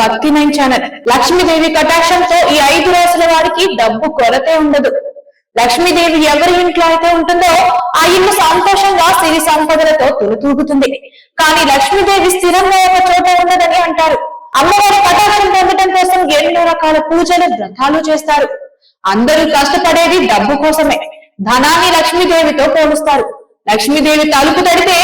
భక్తి nine channel. Lakshmidevi కటాక్షంతో ఈ ఐదు రాసుల వారికి డబ్బు కొరతే ఉండదు. లక్ష్మీదేవి ఎవరి ఇంట్లో అయితే ఉంటుందో ఆ ఇల్లు సంతోషంగా సిరి సంపదలతో తులుతూగుతుంది కానీ లక్ష్మీదేవి స్థిరంగా ఒక చోట ఉండదని అంటారు. అమ్మవారి కటాక్షం పొందడం కోసం ఎన్నో రకాల పూజలు వ్రతాలు చేస్తారు. అందరూ కష్టపడేది డబ్బు కోసమే. ధనాన్ని లక్ష్మీదేవితో పోలుస్తారు. లక్ష్మీదేవి తలుపు తడితే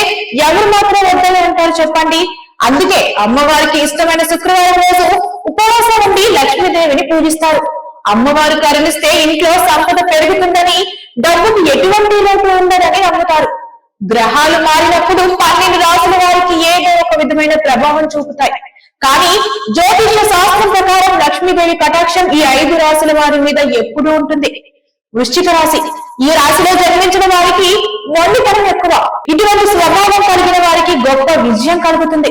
ఎవరు మాత్రం వద్దని అంటారు చెప్పండి. అందుకే అమ్మవారికి ఇష్టమైన శుక్రవారం రోజు ఉపవాసం ఉండి లక్ష్మీదేవిని పూజిస్తారు. అమ్మవారు కరుణిస్తే ఇంట్లో సంపద పెరుగుతుందని డబ్బుకు ఎటువంటి లోటు ఉండదని నమ్ముతారు. గ్రహాలు మారినప్పుడు పన్నెండు రాసుల వారికి ఏదో ఒక విధమైన ప్రభావం చూపుతాయి. కానీ జ్యోతిష్య శాస్త్రం ప్రకారం లక్ష్మీదేవి కటాక్షం ఈ ఐదు రాసుల వారి మీద ఎప్పుడూ ఉంటుంది. వృశ్చిక రాశి ఈ రాశిలో జన్మించిన వారికి మొండితనం ఎక్కువ. ఇటువంటి స్వభావం గొప్ప విజయం కలుగుతుంది.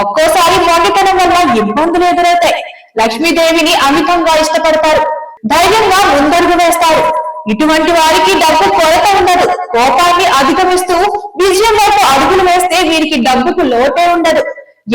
ఒక్కోసారి మొండితనం వల్ల ఇబ్బందులు ఎదురవుతాయి. లక్ష్మీదేవిని అమితంగా ఇష్టపడతారు. ధైర్యంగా ముందడుగు వేస్తారు. ఇటువంటి వారికి డబ్బు కొరత ఉండదు. కోపాన్ని అధిగమిస్తూ విజయం వైపు అడుగులు వేస్తే వీరికి డబ్బుకు లోటే ఉండదు.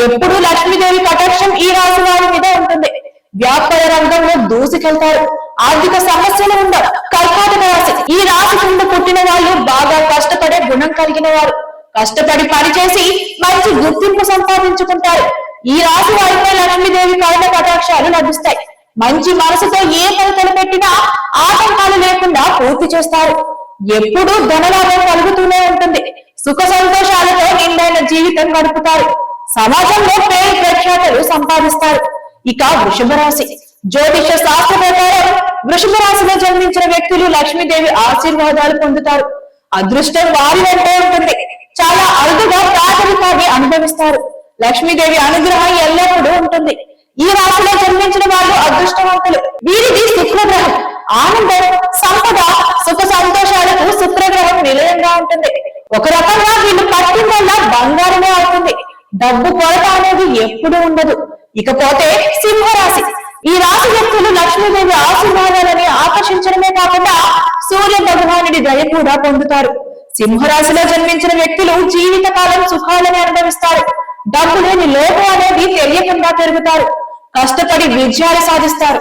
ఎప్పుడు లక్ష్మీదేవి కటాక్షం ఈ రాశి వారి మీద ఉంటుంది. వ్యాపార రంగంలో దూసుకెళ్తారు. ఆర్థిక సమస్యలు ఉండవు. కర్కాటక రాశి. ఈ రాశి కింద పుట్టిన వాళ్ళు బాగా కష్టపడే గుణం కలిగిన వారు. కష్టపడి పనిచేసి మంచి గుర్తింపు సంపాదించుకుంటారు. ఈ రాశి వారిపై లక్ష్మీదేవి కరుణ కటాక్షాలు లభిస్తాయి. మంచి మనసుతో ఏ పని తలపెట్టినా ఆటంకాలు లేకుండా పూర్తి చేస్తారు. ఎప్పుడూ ధనలాభం కలుగుతూనే ఉంటుంది. సుఖ సంతోషాలతో నిండైన జీవితం గడుపుతారు. సమాజంలో పేరు ప్రఖ్యాతలు సంపాదిస్తారు. ఇక వృషభ రాశి. జ్యోతిష శాస్త్ర ప్రకారం వృషభ రాశిలో జన్మించిన వ్యక్తులు లక్ష్మీదేవి ఆశీర్వాదాలు పొందుతారు. అదృష్టం వారి వెంటే ఉంటుంది. చాలా అరుదుగా ప్రాథమికాన్ని అనుభవిస్తారు. లక్ష్మీదేవి అనుగ్రహం ఎల్లప్పుడూ ఉంటుంది. ఈ రాశిలో జన్మించిన వాళ్ళు అదృష్టవంతులు. వీరిది శుక్రగ్రహం. ఆనందం సంపద సుఖ సంతోషాలకు శుక్రగ్రహం నిలయంగా ఉంటుంది. ఒక రకంగా వీళ్ళు పట్టిందల్లా బంగారమే అవుతుంది. డబ్బు కొరత అనేది ఎప్పుడూ ఉండదు. ఇకపోతే సింహరాశి. ఈ రాశి వ్యక్తులు లక్ష్మీదేవి ఆశీర్వాదాలని ఆకర్షించడమే కాకుండా సూర్య భగవానుడి దయ కూడా పొందుతారు. సింహరాశిలో జన్మించిన వ్యక్తులు జీవితకాలం సుఖాలని అనుభవిస్తారు. డబ్బు లేని లోపం అనేది తెలియకుండా పెరుగుతారు. కష్టపడి విజయాలు సాధిస్తారు.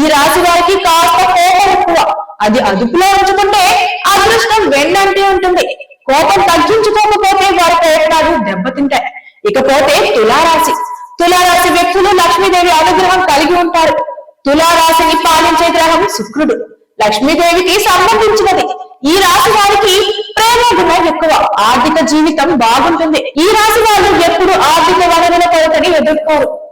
ఈ రాశి వారికి కాస్త కోపం ఎక్కువ. అది అదుపులో ఉంచుకుంటే అదృష్టం వెన్నంటే ఉంటుంది. కోపం తగ్గించుకోకపోతే వారి ప్రయత్నాలు దెబ్బతింటాయి. ఇకపోతే తులారాశి. తులారాశి వ్యక్తులు లక్ష్మీదేవి అనుగ్రహం కలిగి ఉంటారు. తులారాశిని పాలించే గ్రహం శుక్రుడు. లక్ష్మీదేవికి సంబంధించినది. ఈ రాశి వారికి ప్రేమ గుణం ఎక్కువ. ఆర్థిక జీవితం బాగుంటుంది. ఈ రాశి వాళ్ళు ఎప్పుడు ఆర్థిక వనరుల కొరతని ఎదుర్కోరు.